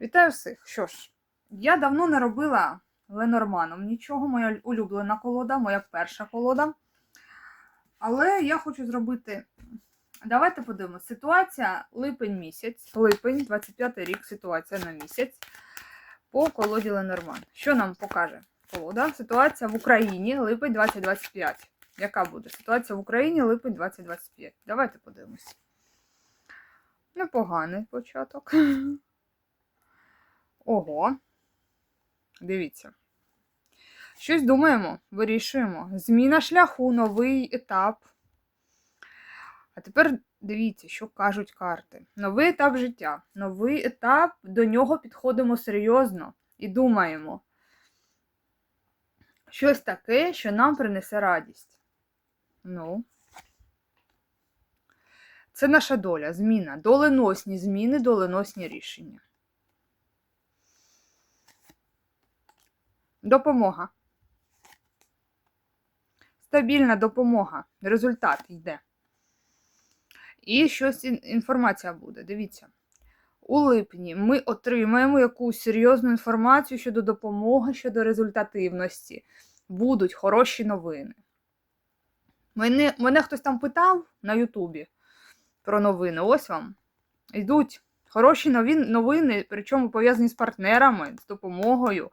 Вітаю всіх! Що ж, я давно не робила Ленорманом нічого, моя улюблена колода, моя перша колода. Але я хочу зробити. Давайте подивимося. Ситуація липень місяць, липень, 25 рік, ситуація на місяць по колоді Ленорман. Що нам покаже колода? Ситуація в Україні, липень 2025. Яка буде? Ситуація в Україні, липень 2025. Давайте подивимося. Непоганий початок. Ого. Дивіться. Щось думаємо, вирішуємо. Зміна шляху, новий етап. А тепер дивіться, що кажуть карти. Новий етап життя. Новий етап, до нього підходимо серйозно і думаємо. Щось таке, що нам принесе радість. Ну. Це наша доля, зміна. Доленосні зміни, доленосні рішення. Допомога. Стабільна допомога. Результат йде. І щось інформація буде. Дивіться. У липні ми отримаємо якусь серйозну інформацію щодо допомоги, щодо результативності. Будуть хороші новини. Мене, мене хтось там питав на Ютубі про новини. Ось вам. Йдуть хороші новин, новини, причому пов'язані з партнерами, з допомогою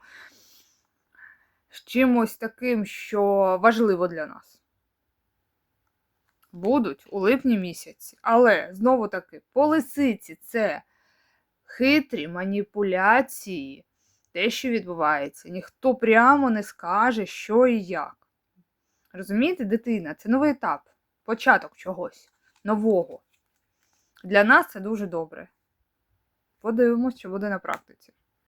з чимось таким, що важливо для нас. Будуть у липні місяці. Але знову таки, по лисиці це хитрі маніпуляції, те, що відбувається. Ніхто прямо не скаже, що і як. Розумієте, дитина, це новий етап, початок чогось нового. Для нас це дуже добре. Подивимось, що буде на практиці.